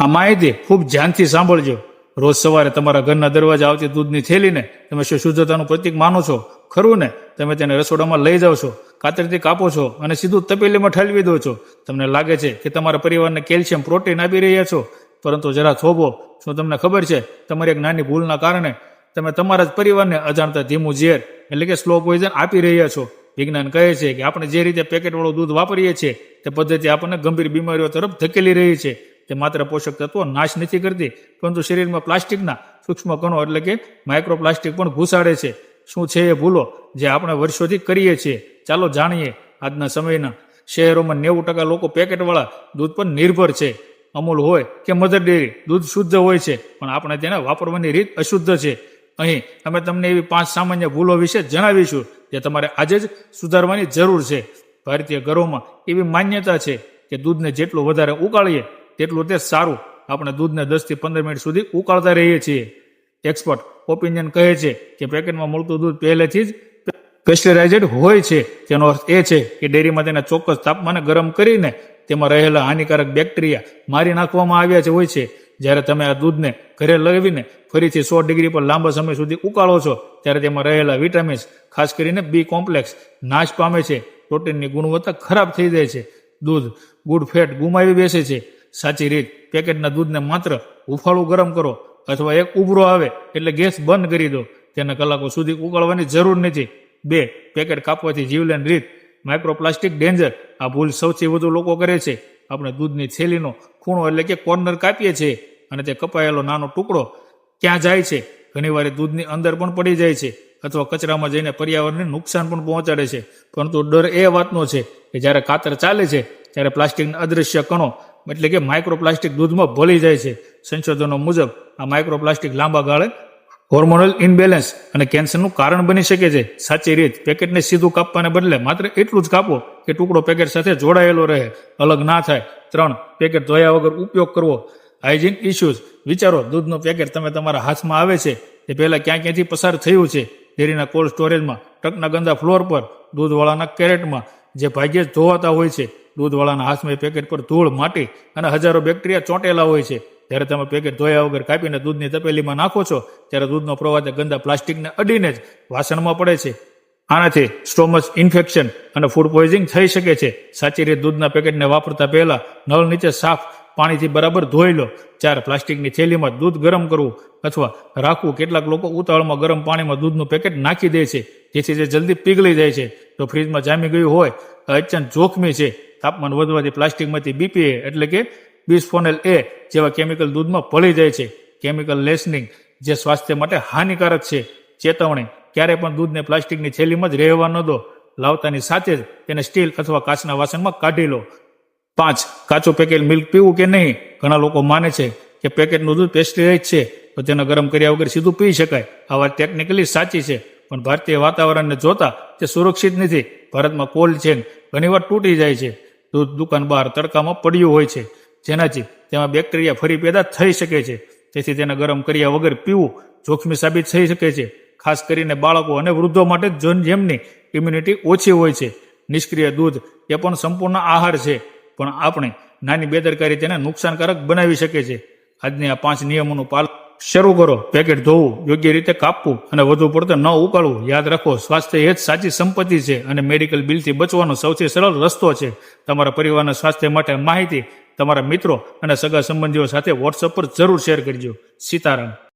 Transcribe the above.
આ માહિતી ખૂબ ધ્યાનથી સાંભળજો. રોજ સવારે તમારા ઘરના દરવાજા આવતી દૂધની થેલીને તમે શું શુદ્ધતાનું પ્રતીક માનો છો? ખરું ને? તમે તેને રસોડામાં લઈ જાઓ છો, કાતરથી કાપો છો અને સીધું તપેલીમાં ઠલવી દો છો. તમને લાગે છે કે તમારા પરિવારને કેલ્શિયમ, પ્રોટીન આપી રહ્યા છો? પરંતુ જરા થોભો, શું તમને ખબર છે? તમારી એક નાની ભૂલના કારણે તમે તમારા જ પરિવારને અજાણતા ધીમું ઝેર, એટલે કે સ્લો પોઈઝન આપી રહ્યા છો. વિજ્ઞાન કહે છે કે આપણે જે રીતે પેકેટવાળું દૂધ વાપરીએ છીએ, તે પદ્ધતિ આપણને ગંભીર બીમારીઓ તરફ ધકેલી રહી છે. તે માત્ર પોષક તત્વો નાશ નથી કરતી, પરંતુ શરીરમાં પ્લાસ્ટિકના સૂક્ષ્મ કણો એટલે કે માઇક્રોપ્લાસ્ટિક પણ ઘૂસાડે છે. શું છે એ ભૂલો જે આપણે વર્ષોથી કરીએ છીએ? ચાલો જાણીએ આજના સમયના શહેરોમાં નેવું ટકા લોકો પેકેટવાળા દૂધ પર નિર્ભર છે. અમૂલ હોય કે મધર ડેરી, દૂધ શુદ્ધ હોય છે, પણ આપણે તેને વાપરવાની રીત અશુદ્ધ છે. અહીં અમે તમને એવી પાંચ સામાન્ય ભૂલો વિશે જણાવીશું જે તમારે આજે જ સુધારવાની જરૂર છે. ભારતીય ઘરોમાં એવી માન્યતા છે કે દૂધને જેટલું વધારે ઉકાળીએ તેટલું તે સારું. આપણે દૂધને દસથી પંદર મિનિટ સુધી ઉકાળતા રહીએ છીએ. એક્સપર્ટ ઓપિનિયન કહે છે કે પેકેટમાં મળતું દૂધ પહેલેથી જ પેસ્ટરાઇઝડ હોય છે. તેનો અર્થ એ છે કે ડેરીમાં તેના ચોક્કસ તાપમાને ગરમ કરીને તેમાં રહેલા હાનિકારક બેક્ટેરિયા મારી નાખવામાં આવ્યા છે હોય છે. જ્યારે તમે આ દૂધને ઘરે લાવીને ફરીથી સો ડિગ્રી પર લાંબા સમય સુધી ઉકાળો છો, ત્યારે તેમાં રહેલા વિટામિન્સ, ખાસ કરીને બી કોમ્પ્લેક્સ, નાશ પામે છે. પ્રોટીનની ગુણવત્તા ખરાબ થઈ જાય છે. દૂધ ગુડ ફેટ ગુમાવી બેસે છે. સાચી રીત. પેકેટના દૂધને માત્ર હુફાળું ગરમ કરો અથવા એક ઉભરો આવે એટલે ગેસ બંધ કરી દો. તેને કલાકો સુધી ઉકળવાની જરૂર નથી. બે, પેકેટ કાપવાથી જીવલેણ રીત. Microplastic danger. આ ભૂલ સૌથી વધુ લોકો કરે છે. આપણે દૂધની થેલીનો ખૂણો એટલે કે કોર્નર કાપીએ છીએ અને તે કપાયેલો નાનો ટુકડો ક્યાં જાય છે? ઘણીવાર દૂધની અંદર પણ પડી જાય છે અથવા કચરામાં જઈને પર્યાવરણને નુકસાન પણ પહોંચાડે છે. પરંતુ ડર એ વાતનો છે કે જ્યારે કાતર ચાલે છે, ત્યારે પ્લાસ્ટિકના અદૃશ્ય કણો એટલે કે માઇક્રોપ્લાસ્ટિક દૂધમાં ભળી જાય છે. સંશોધનો મુજબ આ માઇક્રોપ્લાસ્ટિક લાંબા ગાળે હોર્મોનલ ઇનબેલેન્સ અને કેન્સરનું કારણ બની શકે છે. સાચી રીત, પેકેટને સીધું કાપવાને બદલે માત્ર એટલું જ કાપો કે ટુકડો પેકેટ સાથે જોડાયેલો રહે. અલગ ના થાય. ત્રણ, પેકેટ ધોયા વગર ઉપયોગ કરવો. હાઇજીન ઇસ્યુઝ વિચારો, દૂધનું પેકેટ તમે તમારા હાથમાં આવે છે. તે પહેલાં ક્યાં ક્યાંથી પસાર થયું છે? ડેરીના કોલ્ડ સ્ટોરેજમાં ટ્રકના ગંદા ફ્લોર પર, દૂધવાળાના કેરેટમાં, જે ભાગ્યે જ ધોવાતા હોય છે. દૂધવાળાના હાથમાં એ પેકેટ પર ધૂળ માટી અને હજારો બેક્ટેરિયા ચોંટેલા હોય છે. જ્યારે તમે પેકેટ ધોયા વગર કાપીને દૂધની તપેલીમાં નાખો છો, ત્યારે દૂધનો પ્રવાહ તે ગંદા પ્લાસ્ટિકને અડીને જ વાસણમાં પડે છે. આનાથી સ્ટોમસ ઇન્ફેક્શન અને ફૂડ પોઈઝિંગ થઈ શકે છે. સાચી રીતે દૂધના પેકેટને વાપરતા પહેલા નળ નીચે સાફ પાણીથી બરાબર ધોઈ લો. ચાર પ્લાસ્ટિકની થેલીમાં દૂધ ગરમ કરવું અથવા રાખવું, કેટલાક લોકો ઉતાવળમાં ગરમ પાણીમાં દૂધનું પેકેટ નાખી દે છે. જેથી તે જલ્દી પીગળી જાય છે. જો ફ્રીજમાં જામી ગયું હોય, તો અત્યંત જોખમી છે. તાપમાન વધવાથી પ્લાસ્ટિકમાંથી બીપીએ એટલે કે બિસ્ફોનેલ એ જેવા કેમિકલ દૂધમાં ભળી જાય છે. કેમિકલ લેસનિંગ જે સ્વાસ્થ્ય માટે હાનિકારક છે. ચેતવણી ક્યારે પણ દૂધને પ્લાસ્ટિકની થેલીમાં જ રહેવા ન દો. લાવતાની સાથે જ તેને સ્ટીલ અથવા કાચના વાસણમાં કાઢી લો. પાંચ, કાચું પેકેટ મિલ્ક પીવું કે નહીં? ઘણા લોકો માને છે કે પેકેટનું દૂધ પેસ્ટિસાઇડ છે. તો તેને ગરમ કર્યા વગર સીધું પી શકાય. આ વાત ટેકનિકલી સાચી છે. પણ ભારતીય વાતાવરણને જોતા તે સુરક્ષિત નથી. ભારતમાં કોલ્ડ ચેન ઘણીવાર તૂટી જાય છે. દૂધ દુકાન બહાર તડકામાં પડ્યું હોય છે. જેનાથી તેમાં બેક્ટેરિયા ફરી પેદા થઈ શકે છે. તેથી તેને ગરમ કર્યા વગર પીવું જોખમી સાબિત થઈ શકે છે. ખાસ કરીને બાળકો અને વૃદ્ધો માટે જેમની ઇમ્યુનિટી ઓછી હોય છે. નિષ્ક્રિય દૂધ એ પણ સંપૂર્ણ આહાર છે. પણ આપણે નાની બેદરકારી તેને નુકસાનકારક બનાવી શકે છે આજની આ પાંચ નિયમોનું પાલન શરૂ કરો. પેકેટ ધોવું, યોગ્ય રીતે કાપવું અને વધુ પડતો ન ઉકાળવું. યાદ રાખો, સ્વાસ્થ્ય એ જ સાચી સંપત્તિ છે અને મેડિકલ બિલથી બચવાનો સૌથી સરળ રસ્તો છે. તમારા પરિવારના સ્વાસ્થ્ય માટે માહિતી તમારા મિત્રો અને સગા સંબંધીઓ સાથે વોટ્સઅપ પર જરૂર શેર કરજો. સીતારામ.